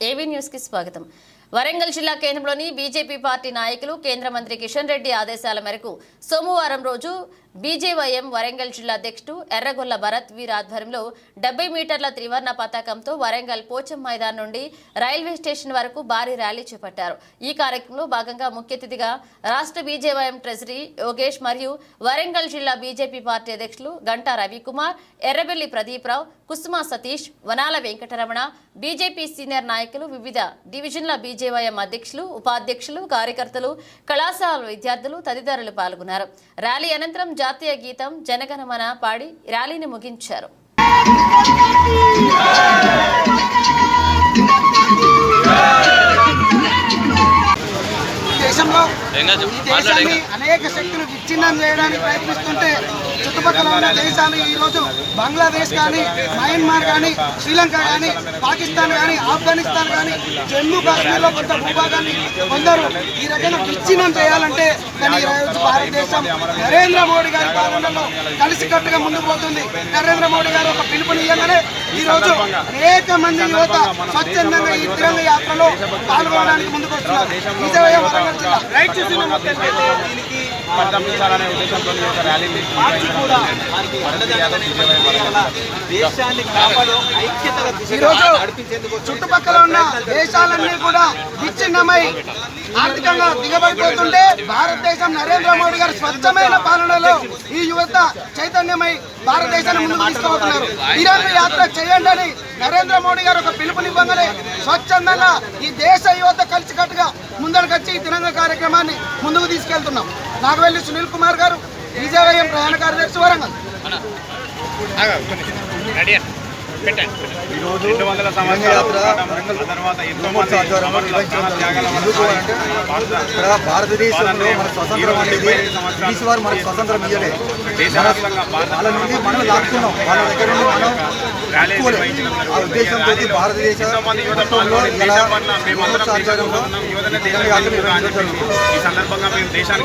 ఏవీ న్యూస్కి స్వాగతం. వరంగల్ జిల్లా కేంద్రంలోని బీజేపీ పార్టీ నాయకులు కేంద్ర మంత్రి కిషన్ రెడ్డి ఆదేశాల మేరకు సోమవారం రోజు బీజేవైఎం వరంగల్ జిల్లా అధ్యక్షుడు ఎర్రగొల్ల భరత్ వీర్ ఆధ్వర్యంలో డెబ్బై మీటర్ల త్రివర్ణ పతాకంతో వరంగల్ పోచం మైదాన్ నుండి రైల్వే స్టేషన్ వరకు భారీ ర్యాలీ చేపట్టారు. ఈ కార్యక్రమంలో భాగంగా ముఖ్య అతిథిగా రాష్ట్ర బీజేవైఎం ట్రెజరీ యోగేష్ మరియు వరంగల్ జిల్లా బీజేపీ పార్టీ అధ్యక్షులు గంటా రవికుమార్ ఎర్రబెల్లి ప్రదీప్రావు కుసుమా సతీష్ వనాల వెంకటరమణ బీజేపీ సీనియర్ నాయకులు వివిధ డివిజన్ల బీజేవైఎం అధ్యక్షులు ఉపాధ్యక్షులు కార్యకర్తలు కళాశాల విద్యార్థులు తదితరులు పాల్గొన్నారు. ర్యాలీ అనంతరం జాతీయ గీతం జనగణమన పాడి ర్యాలీని ముగించారు. దేశంలో ఈ దేశాన్ని అనేక శక్తులు విచ్ఛిన్నం చేయడానికి ప్రయత్నిస్తుంటే చుట్టుపక్కల ఉన్న దేశాలు ఈ రోజు బంగ్లాదేశ్ కానీ మయన్మార్ కానీ శ్రీలంక కానీ పాకిస్తాన్ కానీ ఆఫ్ఘనిస్తాన్ కానీ జమ్మూ కాశ్మీర్లో కొంత భూభాగాన్ని కొందరు ఈ రకంగా విచ్ఛిన్నం చేయాలంటే కానీ ఈ రోజు భారతదేశం నరేంద్ర మోడీ గారి పాలనలో కలిసికట్టుగా ముందుకు పోతుంది. నరేంద్ర మోడీ గారు ఒక పిలుపునియగానే ఈ రోజు అనేక మంది యువత స్వచ్ఛందంగా ఈ తిరంగ యాత్రలో పాల్గొనడానికి ముందుకు వస్తున్నారు. విజయవాడ వరంగల్ జిల్లా. రైట్ దీనికి ఉద్దేశంతో ర్యాలీ దేశాన్ని కాపాడు ఐక్యతగా చుట్టుపక్కల ఉన్న దేశాలన్నీ కూడా విచ్ఛిన్నమై ఆర్థికంగా దిగబడిపోతుంటే భారతదేశం నరేంద్ర మోడీ గారు స్వచ్ఛమైన పాలనలో ఈ యువత చైతన్యమై భారతదేశాన్ని ముందుకు తీసుకుపోతున్నారు. ఇరాన్ యాత్ర చేయండి అని నరేంద్ర మోడీ గారు ఒక పిలుపునివ్వగానే స్వచ్ఛందంగా ఈ దేశ యువత కలిసికట్టుగా ముందరకొచ్చి ఈ తిరంగ కార్యక్రమాన్ని ముందుకు తీసుకెళ్తున్నాం. నాగవెల్లి సునీల్ కుమార్ గారు విజయవయం ప్రయాణ కార్యదర్శి వరంగల్. ఇక్కడ భారతదేశంలో మన స్వతంత్రం అనేది బ్రిటిష్ వారు మనకు స్వతంత్రం ఇవ్వలే వాళ్ళ నుండి మనం లాక్కున్నాం. వాళ్ళ దగ్గర నుండి మనం. ఆ ఉద్దేశంతో భారతదేశ ఇలా ఈ సందర్భంగా మేము దేశానికి